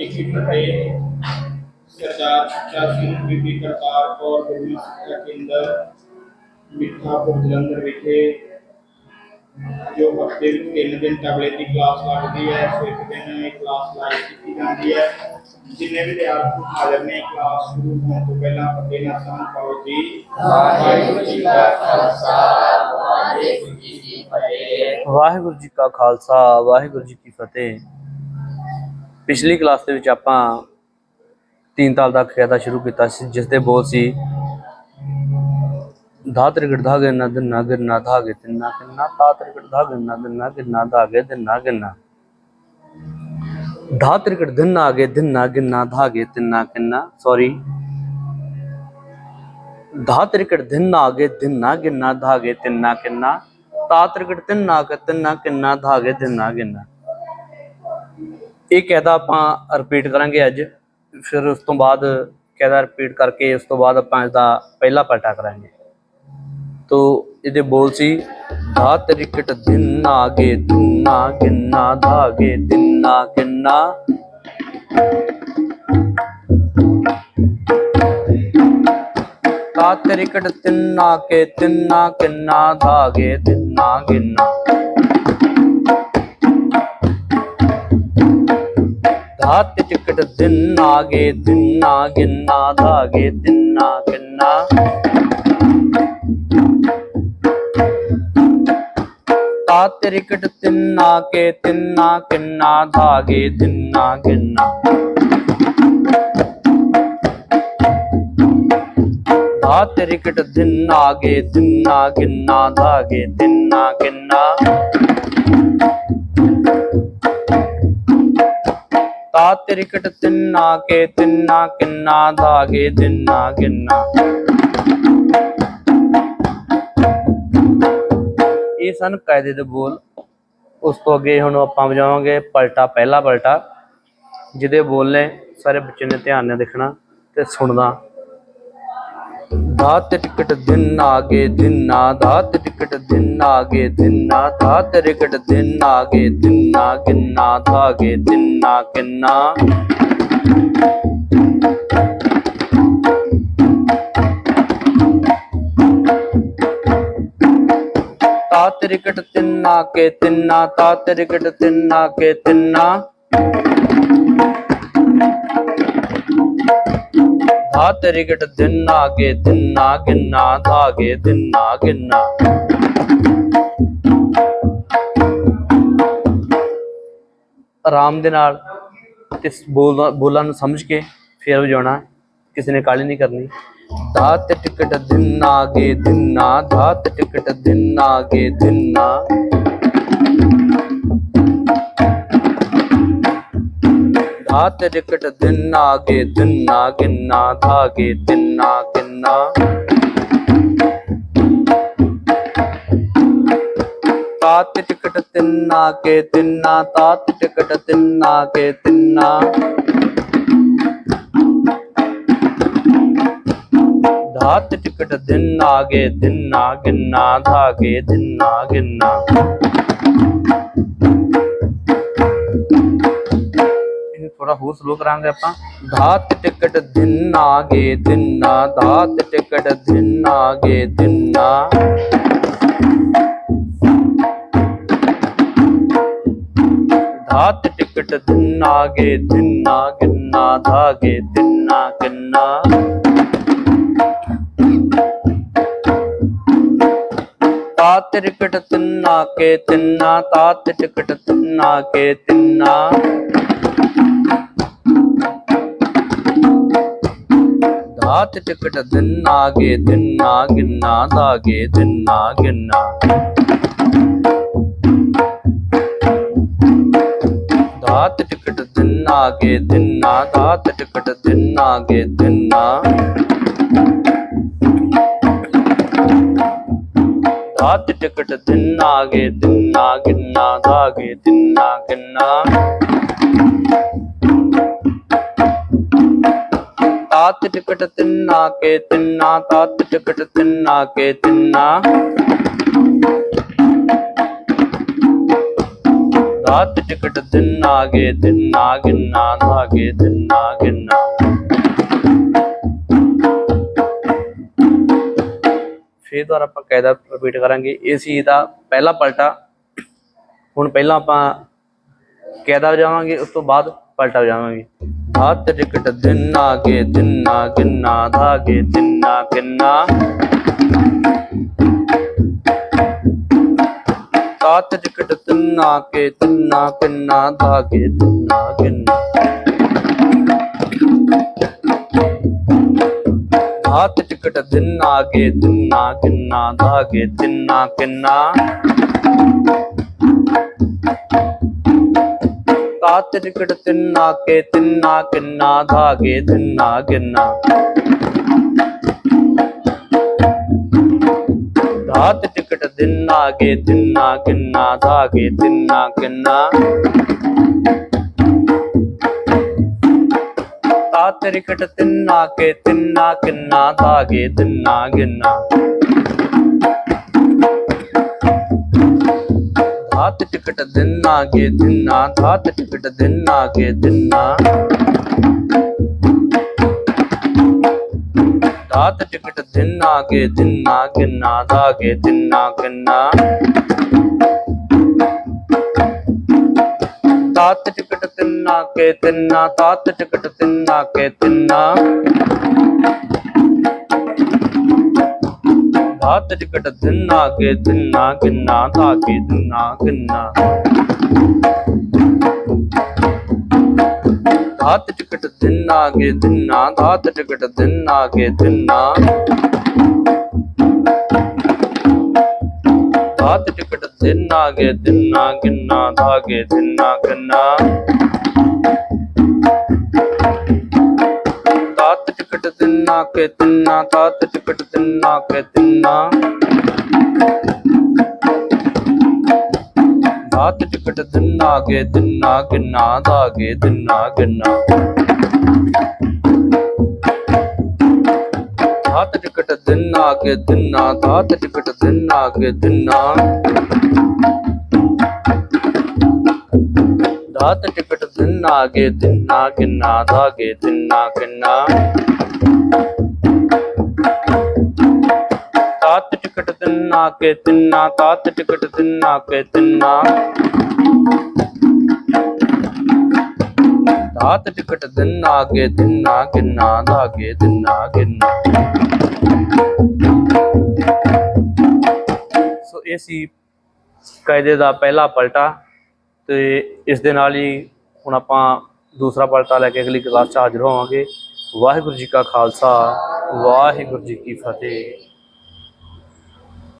ਇੱਕ ਇੱਕ ਫਤਿਹ ਸਰਦਾਰ ਸੁੱਚਾ ਸਿੰਘ ਬੀਬੀ ਕਰਤਾਰ ਕੌਰ ਗੁਰੂ ਸਿੱਖਿਆ ਕੇਂਦਰ ਮਿੱਠਾਪੁਰ ਜਲੰਧਰ ਵਿਖੇ ਜੋ ਹਫ਼ਤੇ ਵਿੱਚ ਤਿੰਨ ਦਿਨ ਤਬਲੇ ਦੀ ਕਲਾਸ ਲੱਗਦੀ ਹੈ ਸੋ ਇੱਕ ਦਿਨ ਇਹ ਕਲਾਸ ਲਾਈਵ ਕੀਤੀ ਜਾਂਦੀ ਹੈ ਜਿੰਨੇ ਵਿਦਿਆਰਥੀ ਹਾਜ਼ਰ ਨੇ ਕਲਾਸ ਸ਼ੁਰੂ ਹੋਣ ਤੋਂ ਪਹਿਲਾਂ ਫਤਿਹ ਨਾਲ ਸਾਂਝ ਪਾਓ ਜੀ ਵਾਹਿਗੁਰੂ ਜੀ ਕਾ ਖਾਲਸਾ ਵਾਹਿਗੁਰੂ ਜੀ ਕੀ ਫਤਿਹ ਵਾਹਿਗੁਰੂ ਜੀ ਕਾ ਖਾਲਸਾ ਵਾਹਿਗੁਰੂ ਜੀ ਕੀ ਫਤਿਹ ਪਿਛਲੀ ਕਲਾਸ ਦੇ ਵਿੱਚ ਆਪਾਂ ਤੀਨ ਤਾਲ ਦਾ ਖਿਆਦਾ ਸ਼ੁਰੂ ਕੀਤਾ ਸੀ ਜਿਸ ਦੇ ਬੋਲ ਸੀ, ਧਾ ਤ੍ਰਿਗੜ ਧਾਗੇ ਨਾ ਦਿਨਾ ਗਿਰਨਾ ਧਾਗੇ ਤਿੰਨਾ ਕਿੰਨਾ ਤਾ ਤ੍ਰਿਗੜ ਧਾਗੇ ਨਾ ਦਿਨਾ ਗਿਰਨਾ ਧਾਗੇ ਦਿਨਾ ਗਿੰਨਾ ਧਾ ਤ੍ਰਿਗੜ ਦਿਨ ਆਗੇ ਦਿਨਾ ਗਿੰਨਾ ਧਾਗੇ ਤਿੰਨਾ ਕਿੰਨਾ? ਸੌਰੀ ਧਾ ਤ੍ਰਿਗੜ ਦਿਨ ਆਗੇ ਦਿਨਾ ਗਿੰਨਾ ਧਾਗੇ ਤਿੰਨਾ ਕਿੰਨਾ ਤਾ ਤ੍ਰਿਗੜ ਤਿੰਨਾ ਕ ਤਿੰਨਾ ਕਿੰਨਾ ਧਾਗੇ ਦਿਨਾ ਗਿੰਨਾ ਇਹ ਕਹਿਦਾ ਆਪਾਂ ਰਿਪੀਟ ਕਰਾਂਗੇ ਅੱਜ, ਫਿਰ ਉਸ ਤੋਂ ਬਾਅਦ ਕਹਿਦਾ ਰਿਪੀਟ ਕਰਕੇ ਉਸ ਤੋਂ ਬਾਅਦ ਆਪਾਂ ਇਸ ਦਾ ਪਹਿਲਾ ਪਲਟਾ ਕਰਾਂਗੇ। ਤੋ ਇਹਦੇ ਬੋਲ ਸੀ ਧਾ ਤ੍ਰਿਕਟ ਦਿਨ ਆਗੇ ਦਿਨਾ ਗਿੰਨਾ ਧਾਗੇ ਦਿਨਾ ਕਿੰਨਾ ਧਾ ਤ੍ਰਿਕਟ ਤਿੰਨਾ ਕੇ ਤਿੰਨਾ ਕਿੰਨਾ ਧਾਗੇ ਦਿਨਾ ਗਿੰਨਾ ਧਾਤ ਟਿਕਟ ਦਿਨ ਆਗੇ ਦਿਨਾ ਗਿੰਨਾ, ਧਾਗੇ ਦਿਨਾ ਕਿੰਨਾ। ਤਾਤ ਰਿਕਟ ਤਿੰਨਾ ਕੇ, ਤਿੰਨਾ ਕਿੰਨਾ, ਧਾਗੇ ਦਿਨਾ ਗਿੰਨਾ ਧਾਤ ਰਿਕਟ ਦਿਨ ਆਗੇ ਦਿਨਾ ਗਿੰਨਾ, ਧਾਗੇ ਦਿਨਾ ਕਿੰਨਾ। ਤਾਤ ਤਿੰਨਾ ਕੇ, ਤਿੰਨਾ ਕਿੰਨਾ ਧਾਗੇ ਦਿਨਾ ਗਿੰਨਾ ਇਹ ਸਨ ਕਾਇਦੇ ਦੇ ਬੋਲ। ਉਸ ਤੋਂ ਅੱਗੇ ਹੁਣ ਆਪਾਂ ਵਜਾਵਾਂਗੇ ਪਲਟਾ, ਪਹਿਲਾ ਪਲਟਾ, ਜਿਹਦੇ ਬੋਲ ਨੇ ਸਾਰੇ ਬੱਚੇ ਨੇ ਧਿਆਨ ਨਾਲ ਦੇਖਣਾ ਤੇ ਸੁਣਨਾ। ਧਾਤ ਟਿਕਟ ਦਿਨ ਆਗੇ ਦਿਨਾ ਧਾਤ ਟਿਕਟ ਦਿਨ ਆਗੇ ਦਿਨਾ ਧਾਤ ਰਿਕਟ ਦਿਨ ਆਗੇ ਦਿਨਾ ਕਿੰਨਾ ਧਾਗੇ ਦਿਨਾ ਕਿੰਨਾ। ਤਾਤ ਰਿਕਟ ਤਿੰਨਾ ਕੇ ਤਿੰਨਾ ਤਾਤ ਰਿਕਟ ਤਿੰਨਾ ਕੇ ਤਿੰਨਾ ਧਾਤ ਰਿਕਟ ਦਿਨਾ ਕੇ ਦਿਨਾ ਗਿੰਨਾ, ਧਾਗੇ ਦਿਨਾ ਗਿੰਨਾ। ਆਰਾਮ ਦੇ ਨਾਲ ਤੇ ਬੋਲ ਬੋਲਾਂ ਨੂੰ ਸਮਝ ਕੇ ਫੇਰ ਵਜਾਉਣਾ, ਕਿਸੇ ਨੇ ਕਾਲੀ ਨਹੀਂ ਕਰਨੀ। ਧਾਤ ਟਿਕਟ ਦਿਨ ਆਗੇ ਦਿਨਾ ਧਾਤ ਟਿਕਟ ਦਿਨ ਆਗੇ ਦਿਨਾ। ਧਾਤ ਟਿਕਟ ਦਿਨ ਆਗੇ, ਦਿਨਾ ਗਿੰਨਾ, ਧਾਗੇ, ਦਿਨਾ ਕਿੰਨਾ ਤਾਤ ਟਿਕਟ ਤਿੰਨਾ ਕੇ ਤਿੰਨਾ ਤਾਤ ਟਿਕਟ ਤਿੰਨਾ ਕੇ ਤਿੰਨਾ ਧਾਤ ਟਿਕਟ ਦਿਨ ਆਗੇ, ਦਿਨਾ ਗਿੰਨਾ, ਧਾਗੇ, ਦਿਨਾ ਗਿੰਨਾ। ਇਹ ਥੋੜਾ ਹੋਰ ਸਲੋ ਕਰਾਂਗੇ ਆਪਾਂ। ਧਾਤ ਟਿਕਟ ਦਿਨ ਆਗੇ ਦਿਨਾ ਧਾਤ ਟਿਕਟ ਦਿਨ ਆਗੇ ਦਿਨਾ ਧਾਤ ਟਿਕਟ ਦਿਨ ਆਗੇ ਦਿਨਾ ਗਿੰਨਾ ਧਾਗੇ ਦਿਨਾ ਕਿੰਨਾ ਤਾਤ ਟਿਕਟ ਤਿੰਨਾ ਕੇ ਤਿੰਨਾ ਤਾਤ ਟਿਕਟ ਤਿੰਨਾ ਕੇ ਤਿੰਨਾ ਧਾਤ ਟਿਕਟ ਦਿਨਾ ਗੇ, ਦਿਨਾ ਗਿੰਨਾ ਧਾਗੇ ਦਿਨਾ ਗਿੰਨਾ। ਧਾਤ ਟਿਕਟ ਦਿਨਾ ਗੇ, ਦਿਨਾ ਧਾਤ ਟਿਕਟ ਦਿਨਾ ਗੇ, ਦਿਨਾ। ਧਾਤ ਟਿਕਟ ਦਿਨਾ ਗੇ, ਦਿਨਾ ਗਿੰਨਾ ਧਾਗੇ ਦਿਨਾ ਗਿੰਨਾ। ਤਾਤ ਟਿਕਟ ਤਿੰਨਾ ਕੇ ਤਿੰਨਾ, ਤਾਤ ਟਿਕਟ ਤਿੰਨਾ ਕੇ ਤਿੰਨਾ। ਦਾਤ ਟਿਕਟ ਦਿਨ ਆਗੇ ਦਿਨ ਗਿੰਨਾ ਧਾਗੇ ਦਿਨ ਆ ਗਿੰਨਾ। ਫੇਰ ਦੁਆਰਾ ਆਪਾਂ ਕਾਇਦਾ ਰਿਪੀਟ ਕਰਾਂਗੇ। ਇਹ ਸੀ ਇਹਦਾ ਪਹਿਲਾ ਪਲਟਾ। ਹੁਣ ਪਹਿਲਾਂ ਆਪਾਂ ਕਾਇਦਾ ਵਜਾਵਾਂਗੇ, ਉਸ ਤੋਂ ਬਾਅਦ ਪਲਟਾ ਵਜਾਵਾਂਗੇ। ਹੱਥ ਟਿਕਟ ਦਿਨ ਆਗੇ ਗਿੰਨਾ ਧਾਗੇ ਦਿਨ ਆ ਗਿੰਨਾ ਤਾਤ ਕੇ ਤਿੰਨਾ ਕਿੰਨਾ ਧਾਗੇ ਤਿੰਨਾ, ਕਿੰਨਾ। ਤਾਤ ਟਿਕਟ ਦਿਨਾ ਕੇ ਤਿੰਨਾ ਕਿੰਨਾ ਧਾਗੇ ਤਿੰਨਾ, ਕਿੰਨਾ। ਤਾਤ ਟਿਕਟ ਤਿੰਨਾ ਕੇ ਤਿੰਨਾ ਕਿੰਨਾ ਧਾਗੇ ਤਿੰਨਾ ਕਿੰਨਾ ਦਾਤ ਟਿਕਟ ਦਿਨਾ ਕੇ ਤਿੰਨਾ ਕਿੰਨਾ ਧਾਗੇ ਤਿੰਨਾ ਕਿੰਨਾ ਦਾਤ ਟਿਕਟ ਤਿੰਨਾ ਕੇ ਤਿੰਨਾ ਕਿੰਨਾ ਧਾਗੇ ਤਿੰਨਾ ਕਿੰਨਾ ਦਾਤ ਟਿਕਟ ਦਿਨਾ ਕੇ ਤਿੰਨਾ ਦਾਤ ਟਿਕਟ ਦਿਨਾ ਕੇ ਤਿੰਨਾ ਦਾਤ ਟਿਕਟ ਦਿਨਾ ਕੇ ਦਿਨਾ, ਕਿੰਨਾ ਧਾਗੇ ਤਿੰਨਾ ਕਿੰਨਾ। ਦਾਤ ਟਿਕਟ ਤਿੰਨਾ ਕੇ ਤਿੰਨਾ ਦਾਤ ਟਿਕਟ ਤਿੰਨਾ ਕੇ ਤਿੰਨਾ ਦਾਤ ਟਿਕਟ ਦਿਨਾ ਕੇ ਦਿਨਾ, ਕਿੰਨਾ ਧਾਗੇ ਦਿਨਾ, ਕਿੰਨਾ। ਦਾਤ ਟਿਕਟ ਦਿਨਾ ਕੇ ਦਿਨਾ ਦਾਤ ਟਿਕਟ ਦਿਨਾ ਕੇ ਦਿਨਾ। ਦਾਤ ਟਿਕਟ ਦਿਨਾ ਕੇ ਦਿਨਾ, ਕਿੰਨਾ ਧਾਗੇ ਦਿਨਾ, ਕਿੰਨਾ। ਦਾਤ ਦਿਨਾ ਕੇ ਦਿਨਾ ਦਾਤ ਟਿਕਟ ਦਿਨਾ ਕੇ ਦਿਨਾ ਦਾਤ ਟਿਕਟ ਦਿਨਾ ਕੇ ਦਿਨਾ ਕਿੰਨਾ ਧਾਗੇ ਦਿਨਾ ਕਿੰਨਾ। ਦਾਤ ਟਿਕਟ ਦਿਨਾ ਕੇ ਦਿਨਾ ਦਾਤ ਟਿਕਟ ਦਿਨਾ ਕੇ ਦਿਨਾ ਦਾਤ ਟਿਕਟ ਦਿਨਾ ਕੇ ਦਿਨਾ ਕਿੰਨਾ ਧਾਗੇ ਦਿਨਾ ਕਿੰਨਾ। ਦਾਤ ਟਿਕਟ ਦਿਨਾ ਕੇ ਤਿੰਨਾ ਦਾਤ ਟਿਕਟ ਦਿਨਾ ਕੇ ਤਿੰਨਾ। ਤਾਤ ਟਿਕਟ ਦਿਨਾ ਕੇ ਦਿਨਾ ਕਿੰਨਾ ਧਾਗੇ ਦਿਨਾ ਕਿੰਨਾ। ਸੋ ਇਹ ਸੀ ਕਾਇਦੇ ਦਾ ਪਹਿਲਾ ਪਲਟਾ ਤੇ ਇਸ ਦੇ ਨਾਲ ਹੀ ਹੁਣ ਆਪਾਂ ਦੂਸਰਾ ਪਲਟਾ ਲੈ ਕੇ ਅਗਲੀ ਕਲਾਸ 'ਚ ਹਾਜ਼ਰ ਹੋਵਾਂਗੇ। ਵਾਹਿਗੁਰੂ ਜੀ ਕਾ ਖਾਲਸਾ, ਵਾਹਿਗੁਰੂ ਜੀ ਕੀ ਫਤਿਹ।